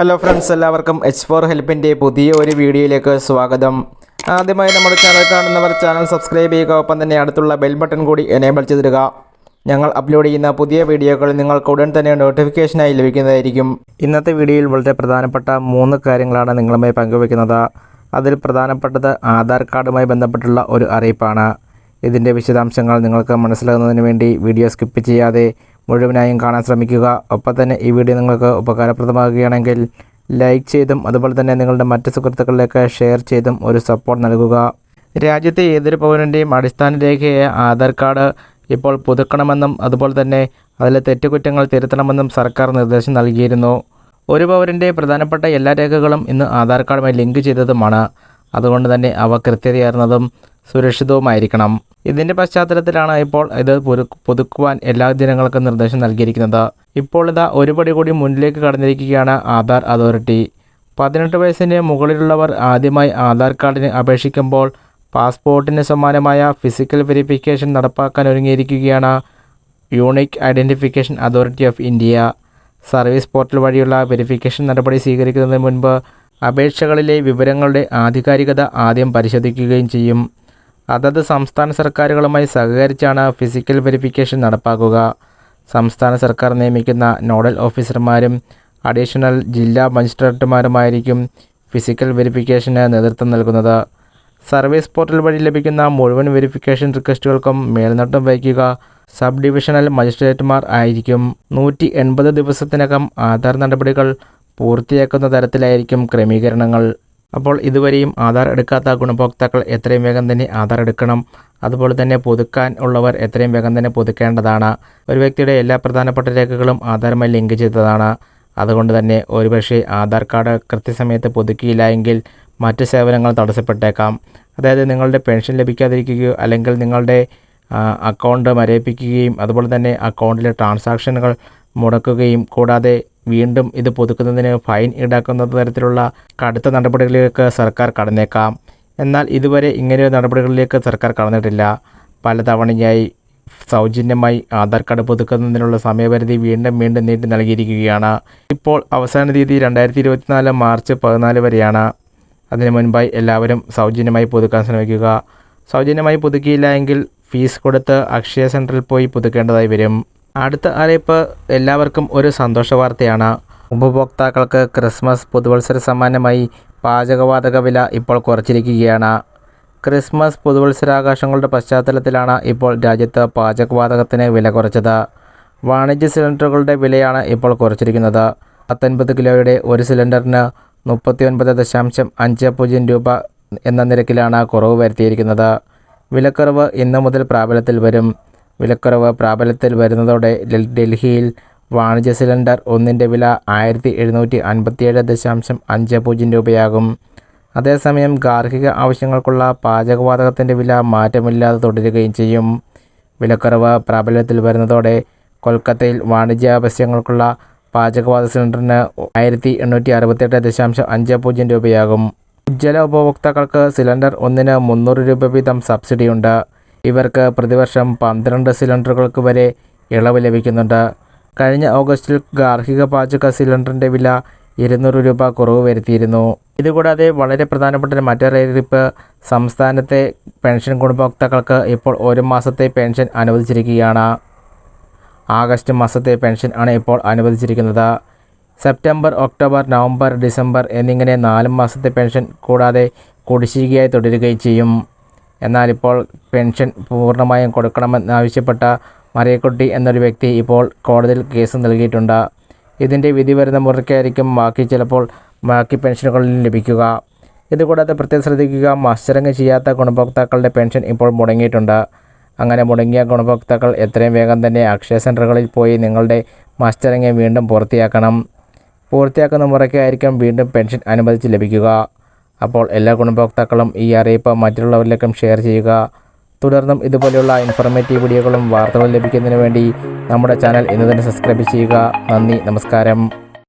Hello friends എല്ലാവർക്കും H four ഹെൽപ്പിന്റെ പുതിയ ഒരു വീഡിയോയിലേക്ക് സ്വാഗതം. ആദ്യമായി നമ്മുടെ ചാനൽ കാണുന്നവർ ചാനൽ സബ്സ്ക്രൈബ് ചെയ്യുക ഒപ്പം തന്നെ അടുത്തുള്ള ബെൽ ബട്ടൺ കൂടി എനേബിൾ ചെയ്തിടുക. ഞങ്ങൾ അപ്ലോഡ് ചെയ്യുന്ന പുതിയ വീഡിയോകൾ നിങ്ങൾക്ക് ഉടൻ തന്നെ നോട്ടിഫിക്കേഷനായി ലഭിക്കുന്നതായിരിക്കും. ഇന്നത്തെ വീഡിയോയിൽ വളരെ പ്രധാനപ്പെട്ട മൂന്ന് കാര്യങ്ങളാണ് നിങ്ങളുമായി പങ്കുവയ്ക്കുന്നത് അതിൽ പ്രധാനപ്പെട്ടത് ആധാർ കാർഡുമായി ബന്ധപ്പെട്ടുള്ള ഒരു അറിയിപ്പാണ്. ഇതിന്റെ വിശദാംശങ്ങൾ നിങ്ങൾക്ക് മനസ്സിലാകുന്നതിന് വേണ്ടി വീഡിയോ സ്കിപ്പ് ചെയ്യാതെ മുഴുവനായും കാണാൻ ശ്രമിക്കുക. ഒപ്പം തന്നെ ഈ വീഡിയോ നിങ്ങൾക്ക് ഉപകാരപ്രദമാകുകയാണെങ്കിൽ ലൈക്ക് ചെയ്തും അതുപോലെ തന്നെ നിങ്ങളുടെ മറ്റ് സുഹൃത്തുക്കളിലേക്ക് ഷെയർ ചെയ്തും ഒരു സപ്പോർട്ട് നൽകുക. രാജ്യത്തെ ഏതൊരു പൗരന്റെയും അടിസ്ഥാന രേഖയായ ആധാർ കാർഡ് ഇപ്പോൾ പുതുക്കണമെന്നും അതുപോലെ തന്നെ അതിലെ തെറ്റുകുറ്റങ്ങൾ തിരുത്തണമെന്നും സർക്കാർ നിർദ്ദേശം നൽകിയിരുന്നു. ഒരു പൗരന്റെ പ്രധാനപ്പെട്ട എല്ലാ രേഖകളും ഇന്ന് ആധാർ കാർഡുമായി ലിങ്ക് ചെയ്തതുമാണ്. അതുകൊണ്ട് തന്നെ അവ കൃത്യതയാർന്നതും സുരക്ഷിതവുമായിരിക്കണം. ഇതിന്റെ പശ്ചാത്തലത്തിലാണ് ഇപ്പോൾ ഇത് പുതുക്കുവാൻ എല്ലാ ജനങ്ങൾക്കും നിർദ്ദേശം നൽകിയിരിക്കുന്നത്. ഇപ്പോൾ ഇതാ ഒരു പടി കൂടി മുന്നിലേക്ക് കടന്നിരിക്കുകയാണ് ആധാർ അതോറിറ്റി. പതിനെട്ട് വയസ്സിന് മുകളിലുള്ളവർ ആദ്യമായി ആധാർ കാർഡിന് അപേക്ഷിക്കുമ്പോൾ പാസ്പോർട്ടിന് സമാനമായ ഫിസിക്കൽ വെരിഫിക്കേഷൻ നടപ്പാക്കാൻ ഒരുങ്ങിയിരിക്കുകയാണ് unique identification authority of India. Service portal വഴിയുള്ള വെരിഫിക്കേഷൻ നടപടി സ്വീകരിക്കുന്നതിന് മുൻപ് അപേക്ഷകളിലെ വിവരങ്ങളുടെ ആധികാരികത ആദ്യം പരിശോധിക്കുകയും ചെയ്യും. അതത് സംസ്ഥാന സർക്കാരുകളുമായി സഹകരിച്ചാണ് ഫിസിക്കൽ വെരിഫിക്കേഷൻ നടപ്പാക്കുക. സംസ്ഥാന സർക്കാർ നിയമിക്കുന്ന നോഡൽ ഓഫീസർമാരും അഡീഷണൽ ജില്ലാ മജിസ്ട്രേറ്റുമാരുമായിരിക്കും ഫിസിക്കൽ വെരിഫിക്കേഷന് നേതൃത്വം നൽകുന്നത്. സർവീസ് പോർട്ടൽ വഴി ലഭിക്കുന്ന മുഴുവൻ വെരിഫിക്കേഷൻ റിക്വസ്റ്റുകൾക്കും മേൽനോട്ടം വഹിക്കുക സബ് ഡിവിഷണൽ മജിസ്ട്രേറ്റുമാർ ആയിരിക്കും. നൂറ്റി എൺപത് ദിവസത്തിനകം ആധാർ നടപടികൾ പൂർത്തിയാക്കുന്ന തരത്തിലായിരിക്കും ക്രമീകരണങ്ങൾ. അപ്പോൾ ഇതുവരെയും ആധാർ എടുക്കാത്ത ഗുണഭോക്താക്കൾ എത്രയും വേഗം തന്നെ ആധാർ എടുക്കണം. അതുപോലെ തന്നെ പുതുക്കാൻ ഉള്ളവർ എത്രയും വേഗം തന്നെ പുതുക്കേണ്ടതാണ്. ഒരു വ്യക്തിയുടെ എല്ലാ പ്രധാനപ്പെട്ട രേഖകളും ആധാറുമായി ലിങ്ക് ചെയ്തതാണ്. അതുകൊണ്ട് തന്നെ ഒരുപക്ഷെ ആധാർ കാർഡ് കൃത്യസമയത്ത് പുതുക്കിയില്ല എങ്കിൽ മറ്റ് സേവനങ്ങൾ തടസ്സപ്പെട്ടേക്കാം. അതായത് നിങ്ങളുടെ പെൻഷൻ ലഭിക്കാതിരിക്കുകയോ അല്ലെങ്കിൽ നിങ്ങളുടെ അക്കൗണ്ട് മരയിപ്പിക്കുകയും അതുപോലെ തന്നെ അക്കൗണ്ടിലെ ട്രാൻസാക്ഷനുകൾ മുടക്കുകയും കൂടാതെ വീണ്ടും ഇത് പുതുക്കുന്നതിന് ഫൈൻ ഈടാക്കുന്ന തരത്തിലുള്ള കടുത്ത നടപടികളിലേക്ക് സർക്കാർ കടന്നേക്കാം. എന്നാൽ ഇതുവരെ ഇങ്ങനെ നടപടികളിലേക്ക് സർക്കാർ കടന്നിട്ടില്ല. പലതവണയായി സൗജന്യമായി ആധാർ കാർഡ് പുതുക്കുന്നതിനുള്ള സമയപരിധി വീണ്ടും വീണ്ടും നീട്ടി നൽകിയിരിക്കുകയാണ്. ഇപ്പോൾ അവസാന തീയതി രണ്ടായിരത്തി ഇരുപത്തിനാല് മാർച്ച് പതിനാല് വരെയാണ്. അതിനു മുൻപായി എല്ലാവരും സൗജന്യമായി പുതുക്കാൻ ശ്രമിക്കുക. സൗജന്യമായി പുതുക്കിയില്ല എങ്കിൽ ഫീസ് കൊടുത്ത് അക്ഷയ സെന്ററിൽ പോയി പുതുക്കേണ്ടതായി വരും. അടുത്ത അറിയിപ്പ് എല്ലാവർക്കും ഒരു സന്തോഷ വാർത്തയാണ്. ഉപഭോക്താക്കൾക്ക് ക്രിസ്മസ് പുതുവത്സര സമ്മാനമായി പാചകവാതക വില ഇപ്പോൾ കുറച്ചിരിക്കുകയാണ്. ക്രിസ്മസ് പുതുവത്സരാഘോഷങ്ങളുടെ പശ്ചാത്തലത്തിലാണ് ഇപ്പോൾ രാജ്യത്ത് പാചകവാതകത്തിന് വില കുറച്ചത്. വാണിജ്യ സിലിണ്ടറുകളുടെ വിലയാണ് ഇപ്പോൾ കുറച്ചിരിക്കുന്നത്. പത്തൊൻപത് കിലോയുടെ ഒരു സിലിണ്ടറിന് മുപ്പത്തി ഒൻപത് ദശാംശം അഞ്ച് പൂജ്യം രൂപ എന്ന നിരക്കിലാണ് കുറവ് വരുത്തിയിരിക്കുന്നത്. വിലക്കുറവ് ഇന്നു മുതൽ പ്രാബല്യത്തിൽ വരും. വിലക്കുറവ് പ്രാബല്യത്തിൽ വരുന്നതോടെ ഡൽഹിയിൽ വാണിജ്യ സിലിണ്ടർ ഒന്നിന്റെ വില ആയിരത്തി എഴുന്നൂറ്റി അൻപത്തിയേഴ് ദശാംശം അഞ്ച് പൂജ്യം രൂപയാകും. അതേസമയം ഗാർഹിക ആവശ്യങ്ങൾക്കുള്ള പാചകവാതകത്തിന്റെ വില മാറ്റമില്ലാതെ തുടരുകയും ചെയ്യും. വിലക്കുറവ് പ്രാബല്യത്തിൽ വരുന്നതോടെ കൊൽക്കത്തയിൽ വാണിജ്യ ആവശ്യങ്ങൾക്കുള്ള പാചകവാത സിലിണ്ടറിന് ആയിരത്തി എണ്ണൂറ്റി അറുപത്തെട്ട് ദശാംശം അഞ്ച് പൂജ്യം രൂപയാകും. ഉജ്ജ്വല ഉപഭോക്താക്കൾക്ക് സിലിണ്ടർ ഒന്നിന് മുന്നൂറ് രൂപ വീതം സബ്സിഡിയുണ്ട്. ഇവർക്ക് പ്രതിവർഷം പന്ത്രണ്ട് സിലിണ്ടറുകൾക്ക് വരെ ഇളവ് ലഭിക്കുന്നുണ്ട്. കഴിഞ്ഞ ഓഗസ്റ്റിൽ ഗാർഹിക പാചക സിലിണ്ടറിന്റെ വില ഇരുന്നൂറ് രൂപ കുറവ് വരുത്തിയിരുന്നു. ഇതുകൂടാതെ വളരെ പ്രധാനപ്പെട്ട മറ്റൊരു അറിയിപ്പ് സംസ്ഥാനത്തെ പെൻഷൻ ഗുണഭോക്താക്കൾക്ക് ഇപ്പോൾ ഒരു മാസത്തെ പെൻഷൻ അനുവദിച്ചിരിക്കുകയാണ്. ആഗസ്റ്റ് മാസത്തെ പെൻഷൻ ആണ് ഇപ്പോൾ അനുവദിച്ചിരിക്കുന്നത്. സെപ്റ്റംബർ ഒക്ടോബർ നവംബർ ഡിസംബർ എന്നിങ്ങനെ നാല് മാസത്തെ പെൻഷൻ കൂടാതെ കുടിശ്ശികയായി തുടരുകയും ചെയ്യും. എന്നാൽ ഇപ്പോൾ പെൻഷൻ പൂർണമായും കൊടുക്കണമെന്നാവശ്യപ്പെട്ട മറിയക്കുട്ടി എന്നൊരു വ്യക്തി ഇപ്പോൾ കോടതിയിൽ കേസ് നൽകിയിട്ടുണ്ട്. ഇതിന്റെ വിധി വരുന്ന മുറയ്ക്കായിരിക്കും ബാക്കി ചിലപ്പോൾ ബാക്കി പെൻഷനുകളിൽ ലഭിക്കുക. ഇതുകൂടാതെ പ്രത്യേകം ശ്രദ്ധിക്കുക മസ്റ്ററിങ് ചെയ്യാത്ത ഗുണഭോക്താക്കളുടെ പെൻഷൻ ഇപ്പോൾ മുടങ്ങിയിട്ടുണ്ട്. അങ്ങനെ മുടങ്ങിയ ഗുണഭോക്താക്കൾ എത്രയും വേഗം തന്നെ അക്ഷയ സെന്ററുകളിൽ പോയി നിങ്ങളുടെ മസ്റ്ററിങ് വീണ്ടും പൂർത്തിയാക്കണം. പൂർത്തിയാക്കുന്ന മുറയ്ക്കായിരിക്കും വീണ്ടും പെൻഷൻ അനുവദിച്ച് ലഭിക്കുക. അപ്പോൾ എല്ലാ ഗുണഭോക്താക്കളും ഈ അറിയിപ്പ് മറ്റുള്ളവരിലേക്കും ഷെയർ ചെയ്യുക. തുടർന്നും ഇതുപോലെയുള്ള ഇൻഫോർമേറ്റീവ് വീഡിയോകളും വാർത്തകളും ലഭിക്കുന്നതിന് വേണ്ടി നമ്മുടെ ചാനൽ ഇന്ന് തന്നെ സബ്സ്ക്രൈബ് ചെയ്യുക. നന്ദി നമസ്കാരം.